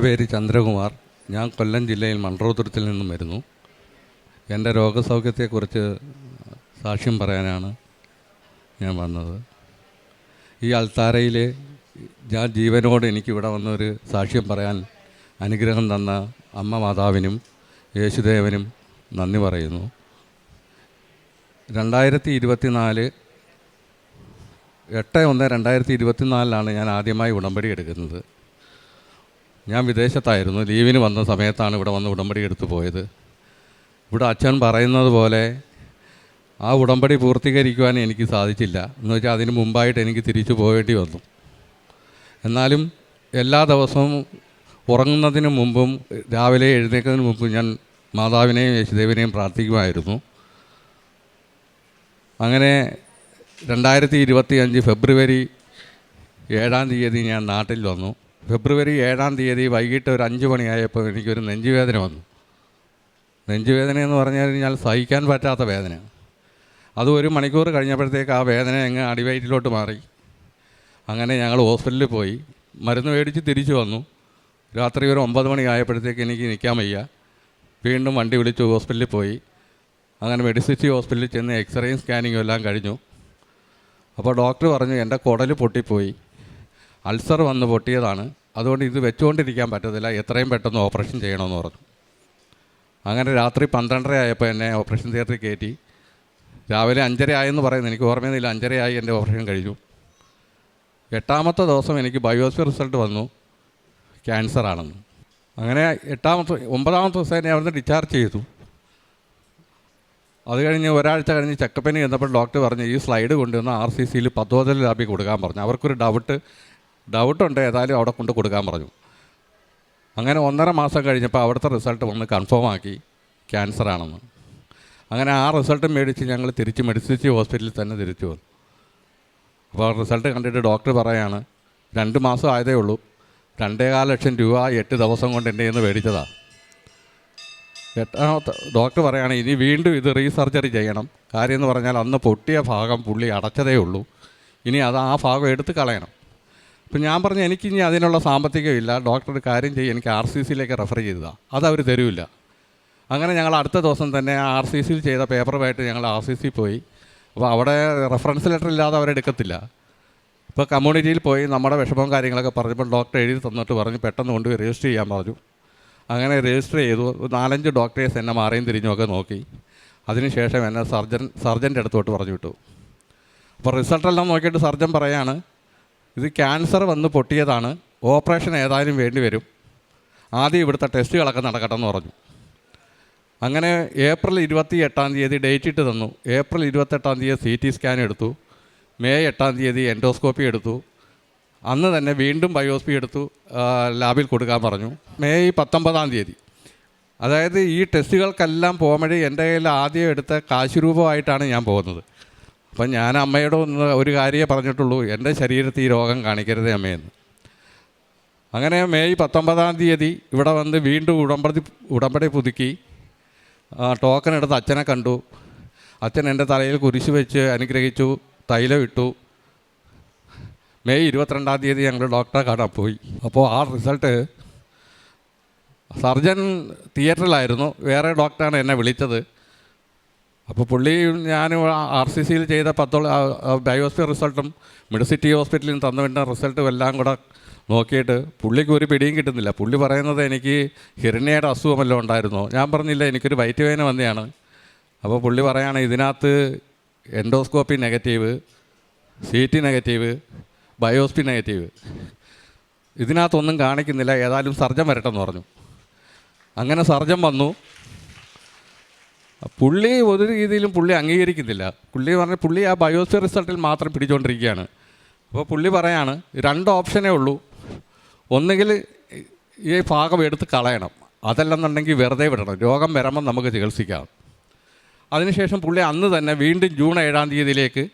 പേര് ചന്ദ്രകുമാർ. ഞാൻ കൊല്ലം ജില്ലയിൽ മൺട്രോതുരത്തിൽ നിന്നും വരുന്നു. എന്റെ രോഗസൗഖ്യത്തെക്കുറിച്ച് സാക്ഷ്യം പറയാനാണ് ഞാൻ വന്നത്. ഈ അൾത്താരയിൽ ഞാൻ ജീവനോട് എനിക്കിവിടെ വന്നൊരു സാക്ഷ്യം പറയാൻ അനുഗ്രഹം തന്ന അമ്മ മാതാവിനും യേശുദേവനും നന്ദി പറയുന്നു. രണ്ടായിരത്തി ഇരുപത്തിനാല് എട്ട് ഒന്ന് രണ്ടായിരത്തി ഇരുപത്തിനാലിലാണ് ഞാൻ ആദ്യമായി ഉടമ്പടി എടുക്കുന്നത്. ഞാൻ വിദേശത്തായിരുന്നു. ലീവിന് വന്ന സമയത്താണ് ഇവിടെ വന്ന് ഉടമ്പടി എടുത്തു പോയത്. ഇവിടെ അച്ഛൻ പറയുന്നത് പോലെ ആ ഉടമ്പടി പൂർത്തീകരിക്കുവാൻ എനിക്ക് സാധിച്ചില്ല. എന്ന് വെച്ചാൽ അതിന് മുമ്പായിട്ട് എനിക്ക് തിരിച്ചു പോകേണ്ടി വന്നു. എന്നാലും എല്ലാ ദിവസവും ഉറങ്ങുന്നതിന് മുമ്പും രാവിലെ എഴുന്നേൽക്കുന്നതിന് മുമ്പും ഞാൻ മാതാവിനെയും യേശുദേവിനെയും പ്രാർത്ഥിക്കുമായിരുന്നു. അങ്ങനെ രണ്ടായിരത്തി ഇരുപത്തി അഞ്ച് ഫെബ്രുവരി ഏഴാം തീയതി ഞാൻ നാട്ടിൽ വന്നു. ഫെബ്രുവരി ഏഴാം തീയതി വൈകിട്ട് ഒരു അഞ്ച് മണിയായപ്പോൾ എനിക്കൊരു നെഞ്ചുവേദന വന്നു. നെഞ്ചുവേദന എന്ന് പറഞ്ഞു കഴിഞ്ഞാൽ സഹിക്കാൻ പറ്റാത്ത വേദന. അത് ഒരു മണിക്കൂർ കഴിഞ്ഞപ്പോഴത്തേക്ക് ആ വേദന അങ്ങ് അടിവയറ്റിലോട്ട് മാറി. അങ്ങനെ ഞങ്ങൾ ഹോസ്പിറ്റലിൽ പോയി. മരുന്ന് മേടിച്ച് തിരിച്ചു വന്നു. രാത്രി ഒരു ഒമ്പത് മണി ആയപ്പോഴത്തേക്ക് എനിക്ക് നിൽക്കാൻ വയ്യ. വീണ്ടും വണ്ടി വിളിച്ചു ഹോസ്പിറ്റലിൽ പോയി. അങ്ങനെ മെഡിസിറ്റി ഹോസ്പിറ്റലിൽ ചെന്ന് എക്സ്റേയും സ്കാനിങ്ങും എല്ലാം കഴിഞ്ഞു. അപ്പോൾ ഡോക്ടർ പറഞ്ഞു എന്റെ കുടൽ പൊട്ടിപ്പോയി. അൾസർ വന്ന് പൊട്ടിയതാണ്. അതുകൊണ്ട് ഇത് വെച്ചുകൊണ്ടിരിക്കാൻ പറ്റത്തില്ല. എത്രയും പെട്ടെന്ന് ഓപ്പറേഷൻ ചെയ്യണമെന്ന് പറഞ്ഞു. അങ്ങനെ രാത്രി പന്ത്രണ്ടര ആയപ്പോൾ എന്നെ ഓപ്പറേഷൻ തിയേറ്ററിൽ കയറ്റി. രാവിലെ അഞ്ചര ആയെന്ന് പറയുന്നു. എനിക്ക് ഓർമ്മയൊന്നുമില്ല. അഞ്ചരയായി എന്റെ ഓപ്പറേഷൻ കഴിഞ്ഞു. എട്ടാമത്തെ ദിവസം എനിക്ക് ബയോസ്ഫിയർ റിസൾട്ട് വന്നു. ക്യാൻസർ ആണെന്ന്. അങ്ങനെ എട്ടാമത്തെ ഒമ്പതാമത്തെ ദിവസം എന്നെ അവിടുന്ന് ഡിസ്ചാർജ് ചെയ്തു. അത് കഴിഞ്ഞ് ഒരാഴ്ച കഴിഞ്ഞ് ചെക്കപ്പിന് ചെന്നപ്പോൾ ഡോക്ടർ പറഞ്ഞു ഈ സ്ലൈഡ് കൊണ്ടുവന്ന് ആർ സി സിയിൽ പത്തോതൽ ലാബിൽ കൊടുക്കാൻ പറഞ്ഞു. അവർക്കൊരു ഡൗട്ട് ഡൗട്ടുണ്ട് ഏതായാലും അവിടെ കൊണ്ട് കൊടുക്കാൻ പറഞ്ഞു. അങ്ങനെ ഒന്നര മാസം കഴിഞ്ഞപ്പോൾ അവിടുത്തെ റിസൾട്ട് വന്ന് കൺഫേം ആക്കി ക്യാൻസർ ആണെന്ന്. അങ്ങനെ ആ റിസൾട്ട് മേടിച്ച് ഞങ്ങൾ തിരിച്ച് മെഡിസിറ്റി ഹോസ്പിറ്റലിൽ തന്നെ തിരിച്ചു വന്നു. അപ്പോൾ റിസൾട്ട് കണ്ടിട്ട് ഡോക്ടർ പറയാണ് രണ്ട് മാസം ആയതേ ഉള്ളൂ. രണ്ടേകാൽ ലക്ഷം രൂപ എട്ട് ദിവസം കൊണ്ട് എന്റെ നിന്ന് മേടിച്ചതാണ് എട്ടാമത്തെ ഡോക്ടർ പറയുകയാണ് ഇനി വീണ്ടും ഇത് റീസർജറി ചെയ്യണം. കാര്യം എന്ന് പറഞ്ഞാൽ അന്ന് പൊട്ടിയ ഭാഗം പുള്ളി അടച്ചതേ ഉള്ളൂ. ഇനി അത് ആ ഭാഗം എടുത്ത് കളയണം. അപ്പം ഞാൻ പറഞ്ഞു എനിക്ക് ഇനി അതിനുള്ള സാമ്പത്തികമില്ല. ഡോക്ടർ കാര്യം ചെയ്യും എനിക്ക് ആർ സി സിയിലേക്ക് റെഫർ ചെയ്തതാണ് അത് അവർ തരൂല്ല അങ്ങനെ ഞങ്ങൾ അടുത്ത ദിവസം തന്നെ ആർ സി സിയിൽ ചെയ്ത പേപ്പറുമായിട്ട് ഞങ്ങൾ ആർ സി സി പോയി. അപ്പോൾ അവിടെ റെഫറൻസ് ലെറ്റർ ഇല്ലാതെ അവരെടുക്കത്തില്ല ഇപ്പോൾ കമ്മ്യൂണിറ്റിയിൽ പോയി നമ്മുടെ വിഷമവും കാര്യങ്ങളൊക്കെ പറഞ്ഞപ്പോൾ ഡോക്ടർ എഴുതി തന്നിട്ട് പറഞ്ഞു പെട്ടെന്ന് കൊണ്ട് രജിസ്റ്റർ ചെയ്യാൻ പറഞ്ഞു. അങ്ങനെ രജിസ്റ്റർ ചെയ്തു. നാലഞ്ച് ഡോക്ടേഴ്സ് എന്നെ മാറിയും തിരിഞ്ഞുമൊക്കെ നോക്കി. അതിനുശേഷം എന്നെ സർജൻ സർജന്റെ അടുത്തോട്ട് പറഞ്ഞു വിട്ടു. അപ്പോൾ റിസൾട്ടെല്ലാം നോക്കിയിട്ട് സർജൻ പറയാണ് ഇത് ക്യാൻസർ വന്ന് പൊട്ടിയതാണ്. ഓപ്പറേഷൻ ഏതായാലും വേണ്ടി വരും. ആദ്യം ഇവിടുത്തെ ടെസ്റ്റുകളൊക്കെ നടക്കട്ടെ എന്ന് പറഞ്ഞു. അങ്ങനെ ഏപ്രിൽ ഇരുപത്തി എട്ടാം തീയതി ഡേറ്റ് ഇട്ട് തന്നു. ഏപ്രിൽ ഇരുപത്തെട്ടാം തീയതി സി ടി സ്കാൻ എടുത്തു. മെയ് എട്ടാം തീയതി എൻഡോസ്കോപ്പി എടുത്തു. അന്ന് തന്നെ വീണ്ടും ബയോസ്പി എടുത്തു ലാബിൽ കൊടുക്കാൻ പറഞ്ഞു. മെയ് പത്തൊമ്പതാം തീയതി. അതായത് ഈ ടെസ്റ്റുകൾക്കെല്ലാം പോകുമ്പോഴേ എന്റെ കയ്യിൽ ആദ്യം എടുത്ത കാശ് രൂപമായിട്ടാണ് ഞാൻ പോകുന്നത്. അപ്പം ഞാൻ അമ്മയോട് ഒന്ന് ഒരു കാര്യമേ പറഞ്ഞിട്ടുള്ളൂ. എന്റെ ശരീരത്തിൽ ഈ രോഗം കാണിക്കരുതേ അമ്മയെന്ന് അങ്ങനെ മെയ് പത്തൊമ്പതാം തീയതി ഇവിടെ വന്ന് വീണ്ടും ഉടമ്പടി ഉടമ്പടി പുതുക്കി. ടോക്കൺ എടുത്ത് അച്ഛനെ കണ്ടു. അച്ഛൻ എന്റെ തലയിൽ കുരിശ് വെച്ച് അനുഗ്രഹിച്ചു തൈലം ഇട്ടു. മെയ് ഇരുപത്തിരണ്ടാം തീയതി ഞങ്ങൾ ഡോക്ടറെ കാണാൻ പോയി. അപ്പോൾ ആ റിസൾട്ട് സർജൻ തിയേറ്ററിലായിരുന്നു വേറെ ഡോക്ടറാണ് എന്നെ വിളിച്ചത്. അപ്പോൾ പുള്ളി ഞാൻ ആർ സി സിയിൽ ചെയ്ത പത്തോളം ബയോസ്ഫിയർ റിസൾട്ടും മെഡിസിറ്റി ഹോസ്പിറ്റലിൽ നിന്ന് തന്നുവിട്ട റിസൾട്ടും എല്ലാം കൂടെ നോക്കിയിട്ട് പുള്ളിക്ക് ഒരു പിടിയും കിട്ടുന്നില്ല. പുള്ളി പറയുന്നത് എനിക്ക് ഹിരണ്യയുടെ അസുഖമല്ലോ ഉണ്ടായിരുന്നു? ഞാൻ പറഞ്ഞില്ല എനിക്കൊരു വയറ്റ് വേദന വന്നെയാണ്. അപ്പോൾ പുള്ളി പറയുകയാണ് ഇതിനകത്ത് endoscopy negative C T negative biopsy negative. ഇതിനകത്തൊന്നും കാണിക്കുന്നില്ല ഏതായാലും സർജൻ വരട്ടെന്ന് പറഞ്ഞു. അങ്ങനെ സർജൻ വന്നു. പുള്ളി ഒരു രീതിയിലും പുള്ളി അംഗീകരിക്കുന്നില്ല. പുള്ളി പറഞ്ഞ പുള്ളി ആ ബയോസ്ഫിയർ റിസൾട്ടിൽ മാത്രം പിടിച്ചുകൊണ്ടിരിക്കുകയാണ് അപ്പോൾ പുള്ളി പറയാണ് രണ്ട് ഓപ്ഷനേ ഉള്ളൂ. ഒന്നുകിൽ ഈ ഭാഗം എടുത്ത് കളയണം. അതല്ലെന്നുണ്ടെങ്കിൽ വെറുതെ വിടണം. രോഗം വരുമ്പം നമുക്ക് ചികിത്സിക്കാം. അതിനുശേഷം പുള്ളി അന്ന് തന്നെ വീണ്ടും ജൂൺ ഏഴാം തീയതിയിലേക്ക്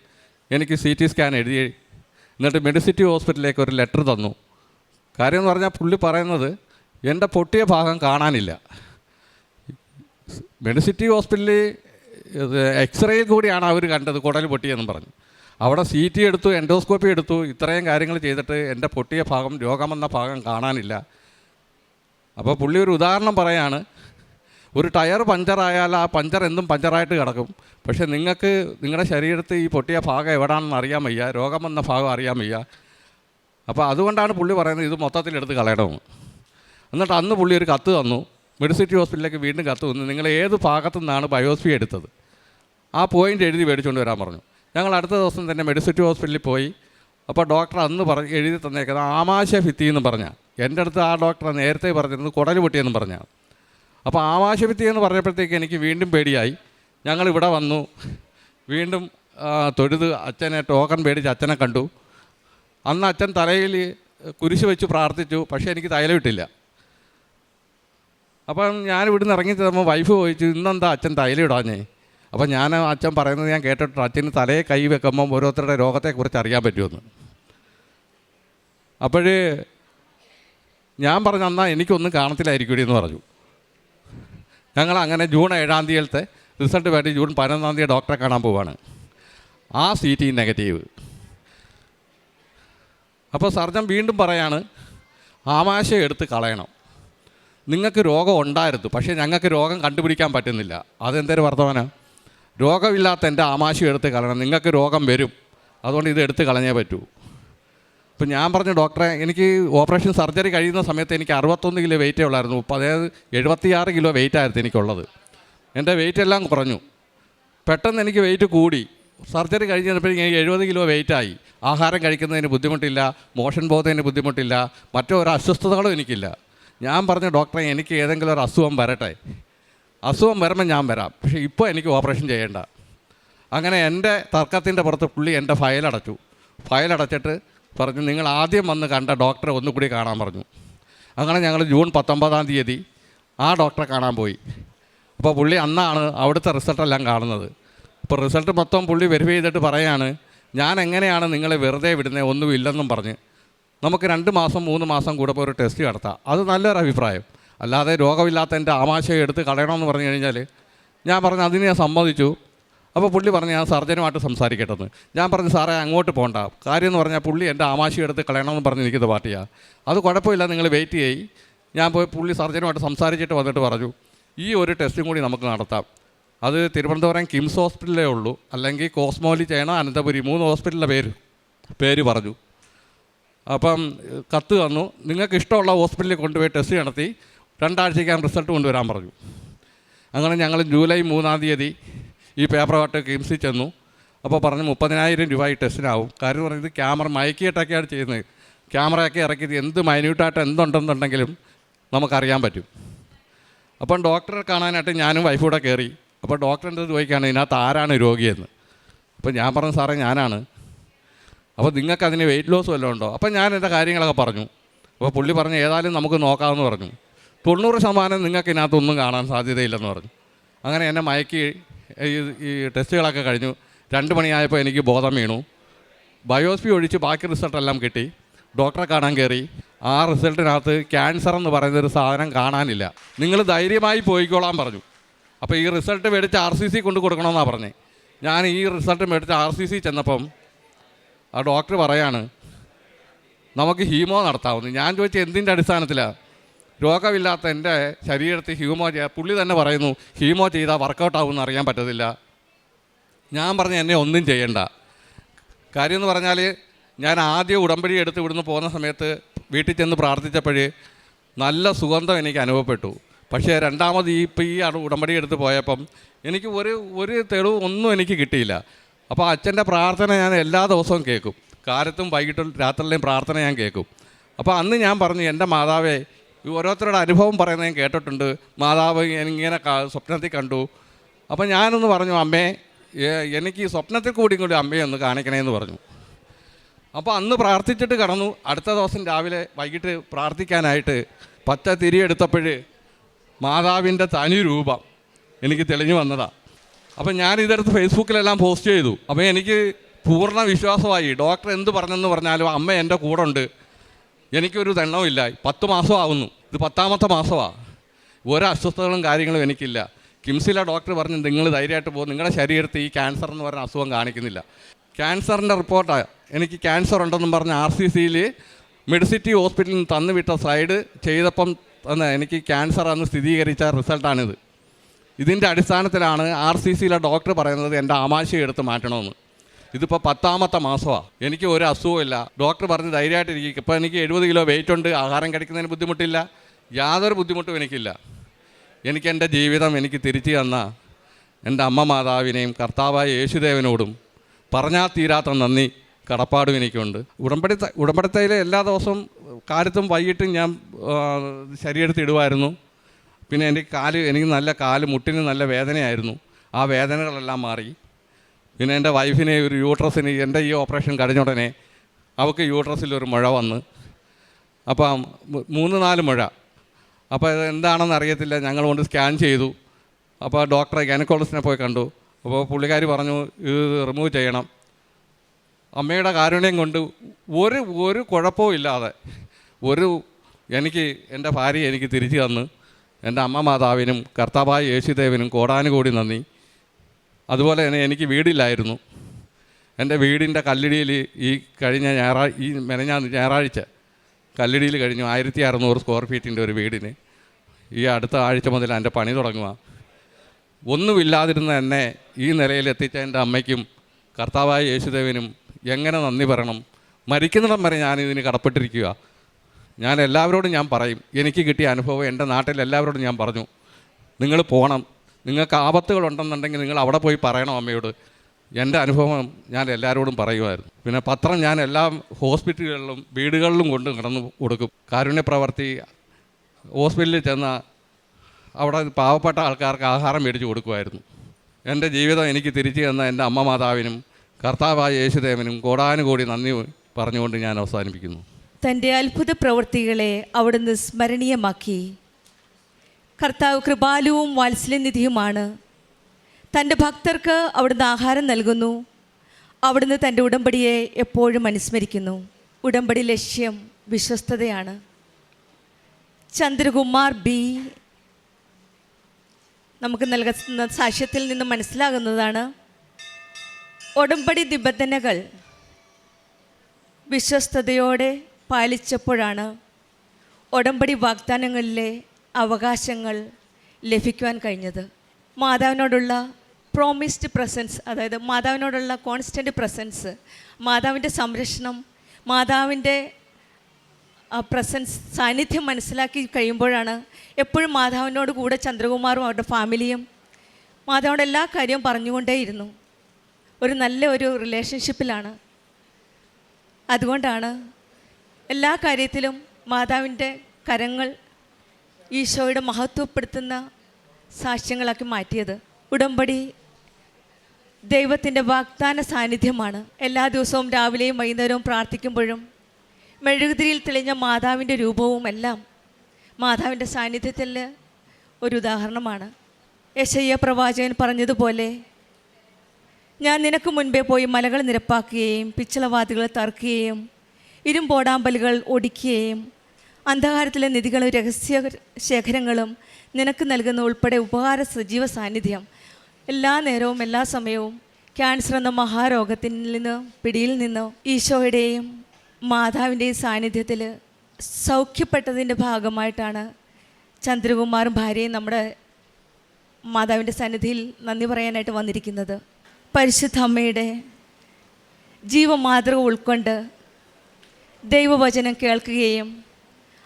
എനിക്ക് സി ടി സ്കാൻ എഴുതി എന്നിട്ട് മെഡിസിറ്റി ഹോസ്പിറ്റലിലേക്ക് ഒരു ലെറ്റർ തന്നു. കാര്യം എന്ന് പറഞ്ഞാൽ പുള്ളി പറയുന്നത് എന്റെ പൊട്ടിയ ഭാഗം കാണാനില്ല. മെഡിസിറ്റി ഹോസ്പിറ്റലിൽ എക്സ്റേയിൽ കൂടിയാണ് അവർ കണ്ടത് കുടൽ പൊട്ടിയെന്ന് പറഞ്ഞു. അവിടെ സി ടി എടുത്തു എൻഡോസ്കോപ്പി എടുത്തു ഇത്രയും കാര്യങ്ങൾ ചെയ്തിട്ട് എന്റെ പൊട്ടിയ ഭാഗം രോഗമെന്ന ഭാഗം കാണാനില്ല. അപ്പോൾ പുള്ളി ഒരു ഉദാഹരണം പറയാണ് ഒരു ടയർ പഞ്ചറായാൽ ആ പഞ്ചർ എന്തും പഞ്ചറായിട്ട് കിടക്കും. പക്ഷേ നിങ്ങൾക്ക് നിങ്ങളുടെ ശരീരത്തിൽ ഈ പൊട്ടിയ ഭാഗം എവിടെയാണെന്ന് അറിയാൻ വയ്യ രോഗം വന്ന ഭാഗം അറിയാൻ വയ്യ. അപ്പോൾ അതുകൊണ്ടാണ് പുള്ളി പറയുന്നത് ഇത് മൊത്തത്തിൽ മൊത്തത്തിലെടുത്ത് കളയണമെന്ന്. എന്നിട്ട് അന്ന് പുള്ളി ഒരു കത്ത് തന്നു. മെഡിസിറ്റി ഹോസ്പിറ്റലിലേക്ക് വീണ്ടും കത്ത് വന്ന് നിങ്ങൾ ഏത് ഭാഗത്തു നിന്നാണ് ബയോസ്ഫി എടുത്തത്? ആ പോയിന്റ് എഴുതി മേടിച്ചുകൊണ്ട് വരാൻ പറഞ്ഞു. ഞങ്ങൾ അടുത്ത ദിവസം തന്നെ മെഡിസിറ്റി ഹോസ്പിറ്റലിൽ പോയി. അപ്പോൾ ഡോക്ടർ അന്ന് പറഞ്ഞ് എഴുതി തന്നേക്കുന്നത് ആമാശ ഭിത്തി എന്ന് പറഞ്ഞാൽ എന്റെ അടുത്ത് ആ ഡോക്ടർ നേരത്തെ പറഞ്ഞിരുന്നത് കുടൽ പൊട്ടിയെന്ന് പറഞ്ഞാൽ അപ്പോൾ ആമാശ ഭിത്തി എന്ന് പറഞ്ഞപ്പോഴത്തേക്ക് എനിക്ക് വീണ്ടും പേടിയായി. ഞങ്ങൾ ഇവിടെ വന്നു. വീണ്ടും തൊഴുത് അച്ഛനെ ടോക്കൺ പേടിച്ച് അച്ഛനെ കണ്ടു. അന്ന് അച്ഛൻ തലയിൽ കുരിശ് വെച്ച് പ്രാർത്ഥിച്ചു. പക്ഷേ എനിക്ക് തൈലം ഇട്ടില്ല. അപ്പം ഞാൻ ഇവിടുന്ന് ഇറങ്ങി ചെന്നപ്പോൾ വൈഫ് ചോദിച്ചു ഇന്നെന്താ അച്ഛൻ തൈലിടാഞ്ഞേ അപ്പം ഞാൻ അച്ഛൻ പറയുന്നത് ഞാൻ കേട്ടിട്ട് അച്ഛന് തലയെ കൈ വെക്കുമ്പം ഓരോരുത്തരുടെ രോഗത്തെക്കുറിച്ച് അറിയാൻ പറ്റുമെന്ന്. അപ്പോൾ ഞാൻ പറഞ്ഞു എന്നാൽ എനിക്കൊന്നും കാണത്തില്ലായിരിക്കും എന്ന് പറഞ്ഞു. ഞങ്ങൾ അങ്ങനെ ജൂൺ ഏഴാം തീയതിയിലത്തെ റിസൾട്ട് വേണ്ടി ജൂൺ പതിനൊന്നാം തീയതി ഡോക്ടറെ കാണാൻ പോവാണ്. ആ സി ടി നെഗറ്റീവ് അപ്പോൾ സർജൻ വീണ്ടും പറയാണ് ആമാശയം എടുത്ത് കളയണം. നിങ്ങൾക്ക് രോഗം ഉണ്ടായിരുന്നു. പക്ഷേ ഞങ്ങൾക്ക് രോഗം കണ്ടുപിടിക്കാൻ പറ്റുന്നില്ല. അതെന്തൊരു വർത്തമാനം? രോഗമില്ലാത്ത എന്റെ ആമാശയം എടുത്ത് കളയണം. നിങ്ങൾക്ക് രോഗം വരും. അതുകൊണ്ട് ഇത് എടുത്ത് കളഞ്ഞേ പറ്റൂ. ഇപ്പം ഞാൻ പറഞ്ഞു ഡോക്ടറെ എനിക്ക് ഓപ്പറേഷൻ സർജറി കഴിയുന്ന സമയത്ത് എനിക്ക് അറുപത്തൊന്ന് കിലോ വെയിറ്റേ ഉള്ളായിരുന്നു. അതായത് എഴുപത്തിയാറ് കിലോ വെയിറ്റ് ആയിരുന്നു എനിക്കുള്ളത്. എന്റെ വെയിറ്റ് എല്ലാം കുറഞ്ഞു. പെട്ടെന്ന് എനിക്ക് വെയിറ്റ് കൂടി. സർജറി കഴിഞ്ഞപ്പോഴേക്കും എനിക്ക് എഴുപത് കിലോ വെയിറ്റായി. ആഹാരം കഴിക്കുന്നതിന് ബുദ്ധിമുട്ടില്ല മോഷൻ പോകുന്നതിന് ബുദ്ധിമുട്ടില്ല മറ്റൊരു അസ്വസ്ഥതകളും എനിക്കില്ല. ഞാൻ പറഞ്ഞ ഡോക്ടറെ എനിക്ക് ഏതെങ്കിലും ഒരു അസുഖം വരട്ടെ. അസുഖം വരുമ്പോൾ ഞാൻ വരാം. പക്ഷേ ഇപ്പോൾ എനിക്ക് ഓപ്പറേഷൻ ചെയ്യേണ്ട. അങ്ങനെ എന്റെ തർക്കത്തിന്റെ പുറത്ത് പുള്ളി എന്റെ ഫയൽ അടച്ചിട്ട് പറഞ്ഞു നിങ്ങൾ ആദ്യം വന്ന് കണ്ട ഡോക്ടറെ ഒന്നുകൂടി കാണാൻ പറഞ്ഞു. അങ്ങനെ ഞങ്ങൾ ജൂൺ പത്തൊമ്പതാം തീയതി ആ ഡോക്ടറെ കാണാൻ പോയി. അപ്പോൾ പുള്ളി അന്നാണ് അവിടുത്തെ റിസൾട്ടെല്ലാം കാണുന്നത്. ഇപ്പോൾ റിസൾട്ട് മൊത്തം പുള്ളി വെരിഫൈ ചെയ്തിട്ട് പറയാണ് ഞാൻ എങ്ങനെയാണ് നിങ്ങളെ വെറുതെ വിടുന്നത് ഒന്നും ഇല്ലെന്നും പറഞ്ഞ്. നമുക്ക് രണ്ട് മാസം മൂന്ന് മാസം കൂടെ ഒരു ടെസ്റ്റ് നടത്താം. അത് നല്ലൊരു അഭിപ്രായം. അല്ലാതെ രോഗമില്ലാത്ത എന്റെ ആമാശയം എടുത്ത് കളയണമെന്ന് പറഞ്ഞു കഴിഞ്ഞാൽ ഞാൻ പറഞ്ഞു അതിന് ഞാൻ സമ്മതിച്ചു. അപ്പോൾ പുള്ളി പറഞ്ഞു ഞാൻ സർജനുമായിട്ട് സംസാരിക്കട്ടെന്ന്. ഞാൻ പറഞ്ഞു സാറേ അങ്ങോട്ട് പോകണ്ട കാര്യം എന്ന് പറഞ്ഞാൽ പുള്ളി എന്റെ ആമാശയം എടുത്ത് കളയണമെന്ന് പറഞ്ഞ് നിൽക്കുന്ന പാർട്ടിയാണ് അത് കുഴപ്പമില്ല നിങ്ങൾ വെയിറ്റ് ചെയ്യി. ഞാൻ പോയി പുള്ളി സർജനുമായിട്ട് സംസാരിച്ചിട്ട് വന്നിട്ട് പറഞ്ഞു. ഈ ഒരു ടെസ്റ്റും കൂടി നമുക്ക് നടത്താം. അത് തിരുവനന്തപുരം കിംസ് ഹോസ്പിറ്റലേ ഉള്ളൂ. അല്ലെങ്കിൽ കോസ്മോലി ചെയ്യണം അനന്തപുരി മൂന്ന് ഹോസ്പിറ്റലിലെ പേര് പേര് പറഞ്ഞു. അപ്പം കത്ത് തന്നു. നിങ്ങൾക്ക് ഇഷ്ടമുള്ള ഹോസ്പിറ്റലിൽ കൊണ്ടുപോയി ടെസ്റ്റ് നടത്തി. രണ്ടാഴ്ചയ്ക്കകം റിസൾട്ട് കൊണ്ടുവരാൻ പറഞ്ഞു. അങ്ങനെ ഞങ്ങൾ ജൂലൈ മൂന്നാം തീയതി ഈ പേപ്പർ പേപ്പറുമായിട്ട് കിംസിൽ ചെന്നു. അപ്പോൾ പറഞ്ഞു മുപ്പതിനായിരം രൂപ ഈ ടെസ്റ്റിനാവും. കാര്യം പറഞ്ഞത് ക്യാമറ മയക്കിയിട്ടൊക്കെയാണ് ചെയ്യുന്നത്. ക്യാമറയൊക്കെ ഇറക്കിയത് എന്ത് മൈന്യൂട്ടായിട്ട് എന്തുണ്ടെന്നുണ്ടെങ്കിലും നമുക്കറിയാൻ പറ്റും. അപ്പം ഡോക്ടറെ കാണാനായിട്ട് ഞാനും വൈഫൂടെ കയറി. അപ്പോൾ ഡോക്ടറിന്റെ അടുത്ത് ചോദിക്കുകയാണ് ഇതിനകത്ത് ആരാണ് രോഗിയെന്ന്? അപ്പോൾ ഞാൻ പറഞ്ഞു സാറേ ഞാനാണ്. അപ്പോൾ നിങ്ങൾക്ക് അതിന് വെയിറ്റ് ലോസ് വല്ലതും ഉണ്ടോ? അപ്പോൾ ഞാൻ എന്റെ കാര്യങ്ങളൊക്കെ പറഞ്ഞു. അപ്പോൾ പുള്ളി പറഞ്ഞു ഏതായാലും നമുക്ക് നോക്കാമെന്ന് പറഞ്ഞു. തൊണ്ണൂറ് ശതമാനം നിങ്ങൾക്ക് ഇതിനകത്തൊന്നും കാണാൻ സാധ്യതയില്ലെന്ന് പറഞ്ഞു. അങ്ങനെ എന്നെ മയക്കി ഈ ടെസ്റ്റുകളൊക്കെ കഴിഞ്ഞു. രണ്ട് മണിയായപ്പോൾ എനിക്ക് ബോധം വീണു. ബയോസ്പി ഒഴിച്ച് ബാക്കി റിസൾട്ടെല്ലാം കിട്ടി. ഡോക്ടറെ കാണാൻ കയറി ആ റിസൾട്ടിനകത്ത് ക്യാൻസർ എന്ന് പറയുന്ന ഒരു സാധനം കാണാനില്ല. നിങ്ങൾ ധൈര്യമായി പോയിക്കോളാൻ പറഞ്ഞു. അപ്പോൾ ഈ റിസൾട്ട് മേടിച്ച് ആർ സി സി കൊണ്ട് കൊടുക്കണമെന്നാണ് പറഞ്ഞത് ഞാൻ ഈ റിസൾട്ട് മേടിച്ച് ആർ സി സി ചെന്നപ്പം ആ ഡോക്ടർ പറയാണ് നമുക്ക് ഹീമോ നടത്താവുന്നു. ഞാൻ ചോദിച്ചത് എന്തിന്റെ അടിസ്ഥാനത്തിലാണ് രോഗമില്ലാത്ത എന്റെ ശരീരത്തിൽ ഹീമോ ചെയ്യാൻ പുള്ളി തന്നെ പറയുന്നു ഹീമോ ചെയ്താൽ വർക്കൗട്ട് ആവുമെന്ന് അറിയാൻ പറ്റത്തില്ല. ഞാൻ പറഞ്ഞു എന്നെ ഒന്നും ചെയ്യണ്ട. കാര്യം എന്ന് പറഞ്ഞാൽ ഞാൻ ആദ്യം ഉടമ്പടി എടുത്ത് ഇവിടുന്ന് പോകുന്ന സമയത്ത് വീട്ടിൽ ചെന്ന് പ്രാർത്ഥിച്ചപ്പോൾ നല്ല സുഗന്ധം എനിക്ക് അനുഭവപ്പെട്ടു. പക്ഷേ രണ്ടാമത് ഈ ഇപ്പോൾ ഈ ഉടമ്പടി എടുത്ത് പോയപ്പം എനിക്ക് ഒരു ഒരു തെളിവ് ഒന്നും എനിക്ക് കിട്ടിയില്ല. അപ്പോൾ അച്ഛന്റെ പ്രാർത്ഥന ഞാൻ എല്ലാ ദിവസവും കേൾക്കും. കാലത്തും വൈകിട്ടും രാത്രിയിലെയും പ്രാർത്ഥന ഞാൻ കേൾക്കും. അപ്പോൾ അന്ന് ഞാൻ പറഞ്ഞു എന്റെ മാതാവേ ഓരോരുത്തരുടെ അനുഭവം പറയുന്നത് ഞാൻ കേട്ടിട്ടുണ്ട്. മാതാവ് ഇങ്ങനെ സ്വപ്നത്തിൽ കണ്ടു. അപ്പോൾ ഞാനൊന്ന് പറഞ്ഞു അമ്മേ എനിക്ക് സ്വപ്നത്തിൽ കൂടി കൂടി അമ്മയെ ഒന്ന് കാണിക്കണേന്ന് പറഞ്ഞു. അപ്പോൾ അന്ന് പ്രാർത്ഥിച്ചിട്ട് കടന്നു. അടുത്ത ദിവസം രാവിലെ വൈകിട്ട് പ്രാർത്ഥിക്കാനായിട്ട് പച്ച തിരിയെടുത്തപ്പോൾ മാതാവിന്റെ തനി രൂപം എനിക്ക് തെളിഞ്ഞു വന്നതാണ് അപ്പം ഞാൻ ഇതെടുത്ത് ഫേസ്ബുക്കിലെല്ലാം പോസ്റ്റ് ചെയ്തു. അപ്പോൾ എനിക്ക് പൂർണ വിശ്വാസമായി. ഡോക്ടർ എന്ത് പറഞ്ഞെന്ന് പറഞ്ഞാലും അമ്മ എന്റെ കൂടെ ഉണ്ട്. എനിക്കൊരു ദണ്ണവുമില്ല പത്ത് മാസമാവുന്നു ഇത് പത്താമത്തെ മാസമാണ് ഓരോ അസ്വസ്ഥതകളും കാര്യങ്ങളും എനിക്കില്ല. കിംസിലെ ഡോക്ടർ പറഞ്ഞു നിങ്ങൾ ധൈര്യമായിട്ട് പോകും നിങ്ങളുടെ ശരീരത്തിൽ ഈ ക്യാൻസർ എന്ന് പറഞ്ഞ അസുഖം കാണിക്കുന്നില്ല. ക്യാൻസറിന്റെ റിപ്പോർട്ടാണ് എനിക്ക് ക്യാൻസർ ഉണ്ടെന്നും പറഞ്ഞ് ആർ സി സിയിൽ മെഡിസിറ്റി ഹോസ്പിറ്റലിൽ നിന്ന് തന്നു വിട്ട സ്ലൈഡ് ചെയ്തപ്പം തന്നെ എനിക്ക് ക്യാൻസർ എന്ന് സ്ഥിരീകരിച്ച റിസൾട്ടാണിത് ഇതിന്റെ അടിസ്ഥാനത്തിലാണ് ആർ സി സിയിലെ ഡോക്ടർ പറയുന്നത് എന്റെ ആമാശയം എടുത്ത് മാറ്റണമെന്ന്. ഇതിപ്പോൾ പത്താമത്തെ മാസമാണ് എനിക്ക് ഒരു അസുഖമില്ല ഡോക്ടർ പറഞ്ഞ് ധൈര്യമായിട്ടിരിക്കും ഇപ്പോൾ എനിക്ക് എഴുപത് കിലോ വെയിറ്റ് ഉണ്ട്. ആഹാരം കഴിക്കുന്നതിന് ബുദ്ധിമുട്ടില്ല. യാതൊരു ബുദ്ധിമുട്ടും എനിക്കില്ല. എനിക്ക് എന്റെ ജീവിതം എനിക്ക് തിരിച്ചു തന്ന എന്റെ അമ്മ മാതാവിനെയും കർത്താവായ യേശുദേവനോടും പറഞ്ഞാൽ തീരാത്ത നന്ദി കടപ്പാടും എനിക്കുണ്ട്. ഉടമ്പടി ഉടമ്പടത്തയിലെ എല്ലാ ദിവസവും കാലത്തും വൈകിട്ടും ഞാൻ ഇടുമായിരുന്നു പിന്നെ എന്റെ കാൽ എനിക്ക് നല്ല കാൽ മുട്ടിന് നല്ല വേദനയായിരുന്നു. ആ വേദനകളെല്ലാം മാറി. പിന്നെ എന്റെ വൈഫിനെ ഒരു യൂട്രസിന് എന്റെ ഈ ഓപ്പറേഷൻ കഴിഞ്ഞ ഉടനെ അവൾക്ക് യൂട്രസിൽ ഒരു മുഴ വന്ന്. അപ്പം മൂന്ന് നാല് മുഴ. അപ്പോൾ ഇത് എന്താണെന്ന് അറിയത്തില്ല. ഞങ്ങൾ കൊണ്ട് സ്കാൻ ചെയ്തു. അപ്പോൾ ഡോക്ടറെ ഗൈനക്കോളജിസ്റ്റിനെ പോയി കണ്ടു. അപ്പോൾ പുള്ളിക്കാരി പറഞ്ഞു ഇത് റിമൂവ് ചെയ്യണം. അമ്മയുടെ കാരുണ്യം കൊണ്ട് ഒരു ഒരു കുഴപ്പവും ഇല്ലാതെ ഒരു എനിക്ക് എന്റെ ഭാര്യ എനിക്ക് തിരിച്ചു തന്ന്. എന്റെ അമ്മ മാതാവിനും കർത്താവായ യേശുദേവനും കോടാനുകൂടി നന്ദി. അതുപോലെ തന്നെ എനിക്ക് വീടില്ലായിരുന്നു. എന്റെ വീടിന്റെ കല്ലിടിയിൽ ഈ കഴിഞ്ഞ ഞായറാഴ്ച ഈ മെനഞ്ഞ ഞായറാഴ്ച കല്ലിടിയിൽ കഴിഞ്ഞു ആയിരത്തി അറുന്നൂറ് സ്ക്വയർ ഫീറ്റിന്റെ ഒരു വീടിന്. ഈ അടുത്ത ആഴ്ച മുതൽ എന്റെ പണി തുടങ്ങുക. ഒന്നുമില്ലാതിരുന്ന എന്നെ ഈ നിലയിൽ എത്തിച്ച എന്റെ അമ്മയ്ക്കും കർത്താവായ യേശുദേവനും എങ്ങനെ നന്ദി പറയണം? മരിക്കുന്നിടം വരെ ഞാൻ കടപ്പെട്ടിരിക്കുക. ഞാൻ എല്ലാവരോടും ഞാൻ പറയും എനിക്ക് കിട്ടിയ അനുഭവം എന്റെ നാട്ടിൽ എല്ലാവരോടും ഞാൻ പറഞ്ഞു. നിങ്ങൾ പോകണം നിങ്ങൾക്ക് ആപത്തുകളുണ്ടെന്നുണ്ടെങ്കിൽ നിങ്ങൾ അവിടെ പോയി പറയണം അമ്മയോട്. എന്റെ അനുഭവം ഞാൻ എല്ലാവരോടും പറയുമായിരുന്നു. പിന്നെ പത്രം ഞാൻ എല്ലാ ഹോസ്പിറ്റലുകളിലും വീടുകളിലും കൊണ്ട് കിടന്നു കൊടുക്കും. കാരുണ്യ പ്രവർത്തി ഹോസ്പിറ്റലിൽ ചെന്ന അവിടെ പാവപ്പെട്ട ആൾക്കാർക്ക് ആഹാരം മേടിച്ച് കൊടുക്കുമായിരുന്നു. എന്റെ ജീവിതം എനിക്ക് തിരിച്ചു തന്ന എന്റെ അമ്മ മാതാവിനും കർത്താവായ യേശുദേവനും കോടാനുകൂടി നന്ദി പറഞ്ഞുകൊണ്ട് ഞാൻ അവസാനിപ്പിക്കുന്നു. തന്റെ അത്ഭുത പ്രവൃത്തികളെ അവിടുന്ന് സ്മരണീയമാക്കി. കർത്താവ് കൃപാലുവും വാത്സല്യനിധിയുമാണ്. തന്റെ ഭക്തർക്ക് അവിടുന്ന് ആഹാരം നൽകുന്നു. അവിടുന്ന് തന്റെ ഉടമ്പടിയെ എപ്പോഴും അനുസ്മരിക്കുന്നു. ഉടമ്പടി ലക്ഷ്യം വിശ്വസ്തതയാണ്. ചന്ദ്രകുമാർ ബി. നമുക്ക് നൽകുന്ന സാക്ഷ്യത്തിൽ നിന്ന് മനസ്സിലാകുന്നതാണ്. ഉടമ്പടി നിബന്ധനകൾ വിശ്വസ്തയോടെ പാലിച്ചപ്പോഴാണ് ഉടമ്പടി വാഗ്ദാനങ്ങളിലെ അവകാശങ്ങൾ ലഭിക്കുവാൻ കഴിഞ്ഞത്. മാതാവിനോടുള്ള പ്രോമിസ്ഡ് പ്രസൻസ് അതായത് മാതാവിനോടുള്ള കോൺസ്റ്റന്റ് പ്രസൻസ് മാതാവിന്റെ സംരക്ഷണം മാതാവിന്റെ പ്രസൻസ് സാന്നിധ്യം മനസ്സിലാക്കി കഴിയുമ്പോഴാണ് എപ്പോഴും മാതാവിനോട് കൂടെ ചന്ദ്രകുമാറും അവരുടെ ഫാമിലിയും മാതാവിനോട് എല്ലാ കാര്യവും പറഞ്ഞുകൊണ്ടേയിരുന്നു. ഒരു നല്ല ഒരു റിലേഷൻഷിപ്പിലാണ് അതുകൊണ്ടാണ് എല്ലാ കാര്യത്തിലും മാതാവിന്റെ കരങ്ങൾ ഈശോയുടെ മഹത്വപ്പെടുത്തുന്ന സാക്ഷ്യങ്ങളാക്കി മാറ്റിയത്. ഉടമ്പടി ദൈവത്തിന്റെ വാഗ്ദാന സാന്നിധ്യമാണ്. എല്ലാ ദിവസവും രാവിലെയും വൈകുന്നേരവും പ്രാർത്ഥിക്കുമ്പോഴും മെഴുകുതിരിയിൽ തെളിഞ്ഞ മാതാവിന്റെ രൂപവും എല്ലാം മാതാവിന്റെ സാന്നിധ്യത്തിൽ ഒരു ഉദാഹരണമാണ്. യശയ്യ പ്രവാചകൻ പറഞ്ഞതുപോലെ ഞാൻ നിനക്ക് മുൻപേ പോയി മലകൾ നിരപ്പാക്കുകയും പിച്ചളവാതികൾ തറക്കുകയും ഇരുമ്പോടാമ്പലുകൾ ഒടിക്കുകയും അന്ധകാരത്തിലെ നിധികളും രഹസ്യ ശേഖരങ്ങളും നിനക്ക് നൽകുന്ന ഉൾപ്പെടെ ഉപകാര സജീവ സാന്നിധ്യം. എല്ലാ നേരവും എല്ലാ സമയവും ക്യാൻസർ എന്ന മഹാരോഗത്തിൽ നിന്ന് പിടിയിൽ നിന്ന് ഈശോയുടെയും മാതാവിന്റെയും സാന്നിധ്യത്തിൽ സൗഖ്യപ്പെട്ടതിന്റെ ഭാഗമായിട്ടാണ് ചന്ദ്രകുമാറും ഭാര്യയും നമ്മുടെ മാതാവിന്റെ സന്നിധിയിൽ നന്ദി പറയാനായിട്ട് വന്നിരിക്കുന്നത്. പരിശുദ്ധ അമ്മയുടെ ജീവമാതൃക ഉൾക്കൊണ്ട് ദൈവവചനം കേൾക്കുകയും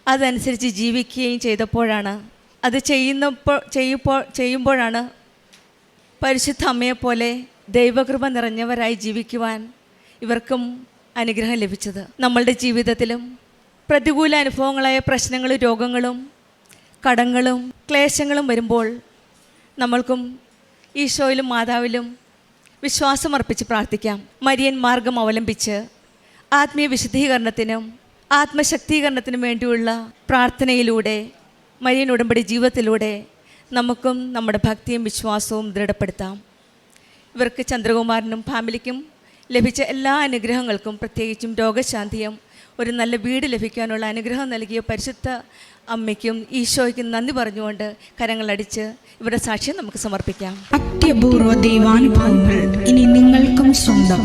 അതനുസരിച്ച് ജീവിക്കുകയും ചെയ്തപ്പോഴാണ് അത് ചെയ്യുന്നപ്പോൾ ചെയ്യുമ്പോൾ ചെയ്യുമ്പോഴാണ് പരിശുദ്ധ അമ്മയെപ്പോലെ ദൈവകൃപ നിറഞ്ഞവരായി ജീവിക്കുവാൻ ഇവർക്കും അനുഗ്രഹം ലഭിച്ചത്. നമ്മളുടെ ജീവിതത്തിലും പ്രതികൂല അനുഭവങ്ങളായ പ്രശ്നങ്ങളും രോഗങ്ങളും കടങ്ങളും ക്ലേശങ്ങളും വരുമ്പോൾ നമ്മൾക്കും ഈശോയിലും മാതാവിലും വിശ്വാസമർപ്പിച്ച് പ്രാർത്ഥിക്കാം. മരിയൻ മാർഗം അവലംബിച്ച് ആത്മീയ വിശുദ്ധീകരണത്തിനും ആത്മശക്തീകരണത്തിനും വേണ്ടിയുള്ള പ്രാർത്ഥനയിലൂടെ മരിയൻ ഉടമ്പടി ജീവിതത്തിലൂടെ നമുക്കും നമ്മുടെ ഭക്തിയും വിശ്വാസവും ദൃഢപ്പെടുത്താം. ഇവർക്ക് ചന്ദ്രകുമാരനും ഫാമിലിക്കും ലഭിച്ച എല്ലാ അനുഗ്രഹങ്ങൾക്കും പ്രത്യേകിച്ചും രോഗശാന്തിയും ഒരു നല്ല വീട് ലഭിക്കാനുള്ള അനുഗ്രഹം നൽകിയ പരിശുദ്ധ അമ്മയ്ക്കും ഈശോയ്ക്കും നന്ദി പറഞ്ഞുകൊണ്ട് കരങ്ങളടിച്ച് ഇവരുടെ സാക്ഷ്യം നമുക്ക് സമർപ്പിക്കാം. അത്യപൂർവ ദൈവാനുഭവങ്ങൾ ഇനി നിങ്ങൾക്കും സ്വന്തം.